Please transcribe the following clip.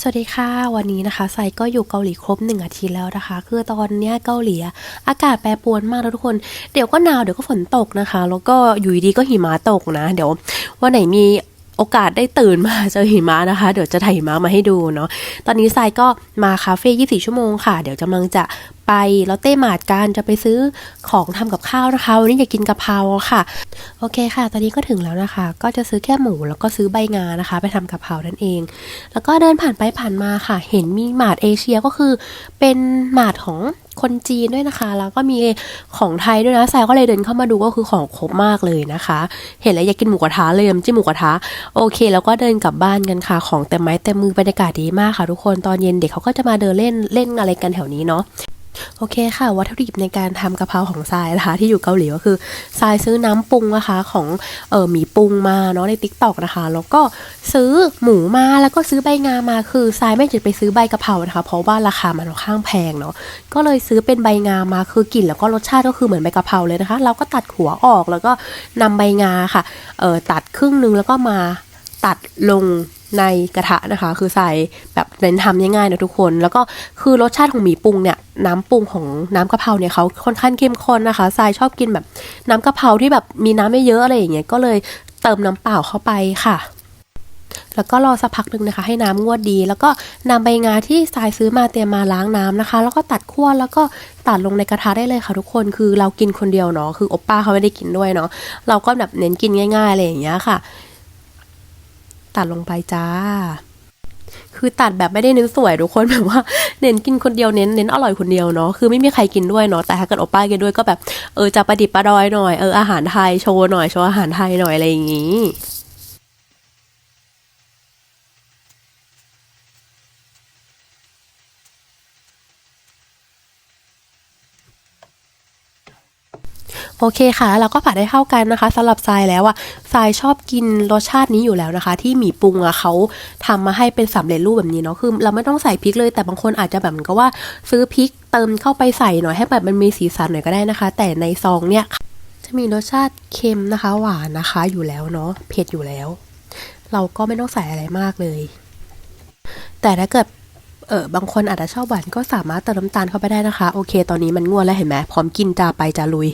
สวัสดีค่ะ วันนี้นะคะไซก็อยู่เกาหลีครบหนึ่งอาทิตย์แล้วนะคะ คือตอนเนี้ยเกาหลีอากาศแปรปรวนมากแล้วทุกคนเดี๋ยวก็หนาวเดี๋ยวก็ฝนตกนะคะ แล้วก็อยู่ดีก็หิมะตกนะ เดี๋ยววันไหนมี โอกาสได้ตื่นมาเจอหิมะนะคะ เดี๋ยวจะถ่ายหิมะมาให้ดูเนาะตอนนี้ไซก็มาคาเฟ่24 ชั่วโมงค่ะ เดี๋ยวกำลังจะไปลอตเต้มาร์ทกันจะไปซื้อของทำกับข้าวนะคะวันนี้อยากกินกะเพราค่ะ โอเคค่ะ ตอนนี้ก็ถึงแล้วนะคะ ก็จะซื้อแค่หมูแล้วก็ซื้อใบงานะคะ ไปทำกะเพรานั่นเอง แล้วก็เดินผ่านไปผ่านมาค่ะ เห็นมีหมาดเอเชียก็คือเป็นหมาดของ คนจีนด้วยนะคะ แล้วก็มีของไทยด้วยนะสายก็เลยเดินเข้ามาดูก็คือของครบมากเลยนะคะ เห็นแล้วอยากกินหมูกระทะเลยน้ำจิ้มหมูกระทะโอเค แล้วก็เดินกลับบ้านกันค่ะ ของเต็มไม้เต็มมือบรรยากาศดีมากค่ะ ทุกคนตอนเย็นเด็กเขาก็จะมาเดินเล่นเล่นอะไรกันแถวนี้เนาะ โอเคค่ะ วัตถุดิบในการทำกะเพราของทรายนะคะที่อยู่เกาหลีก็คือทรายซื้อน้ำปรุงนะคะของเออหมีปรุงมาเนาะในติ๊กต็อกนะคะ แล้วก็ซื้อหมูมาแล้วก็ซื้อใบงามาคือทรายไม่จะไปซื้อใบกะเพรานะคะ เพราะว่าราคามันค่อนข้างแพงเนาะก็เลยซื้อเป็นใบงามาคือกลิ่นแล้วก็รสชาติก็คือเหมือนใบกะเพราเลยนะคะ เราก็ตัดหัวออกแล้วก็นำใบงาค่ะเออตัดครึ่งนึงแล้วก็มาตัดลง ในกระทะนะคะ คือใส่แบบเน้นทำง่ายๆนะทุกคน แล้วก็คือรสชาติของหมี่ปรุงเนี่ยน้ำปรุงของน้ำกะเพราเนี่ยเขาค่อนข้างเข้มข้นนะคะทรายชอบกินแบบน้ำกะเพราที่แบบมีน้ำไม่เยอะอะไรอย่างเงี้ยก็เลยเติมน้ำเปล่าเข้าไปค่ะแล้วก็รอสักพักหนึ่งนะคะ ให้น้ำงวดดี แล้วก็นำใบงาที่ทรายซื้อมาเตรียมมาล้างน้ำนะคะ แล้วก็ตัดขั้วแล้วก็ตัดลงในกระทะได้เลยค่ะทุกคนคือเรากินคนเดียวเนาะคือโอป้าเขาไม่ได้กินด้วยเนาะเราก็แบบเน้นกินง่ายๆอะไรอย่างเงี้ยค่ะ ตัดลงไปจ้า คือตัดแบบไม่ได้เน้นสวยทุกคนแบบว่าเน้นกินคนเดียวเน้นเน้นอร่อยคนเดียวเนาะคือไม่มีใครกินด้วยเนาะแต่ถ้าเกิดโอป้ากินด้วยก็แบบเออจะประดิบประดอยหน่อยเอออาหารไทยโชว์หน่อยโชว์อาหารไทยหน่อยอะไรอย่างงี้ โอเคค่ะ แล้วเราก็ผัดให้เข้ากันนะคะสำหรับทรายแล้วอะทรายชอบกินรสชาตินี้อยู่แล้วนะคะ ที่หมี่ปรุงอะเขาทำมาให้เป็นสำเร็จรูปแบบนี้เนาะคือเราไม่ต้องใส่พริกเลยแต่บางคนอาจจะแบบกับว่าซื้อพริกเติมเข้าไปใส่หน่อยให้แบบมันมีสีสันหน่อยก็ได้นะคะ แต่ในซองเนี่ยจะมีรสชาติเค็มนะคะ หวานนะคะอยู่แล้วเนาะเผ็ดอยู่แล้ว เราก็ไม่ต้องใส่อะไรมากเลย แต่ถ้าเกิดเออบางคนอาจจะชอบหวานก็สามารถเติมน้ำตาลเข้าไปได้นะคะ โอเค ตอนนี้มันง่วนแล้วเห็นไหมพร้อมกินจาไปจาลุย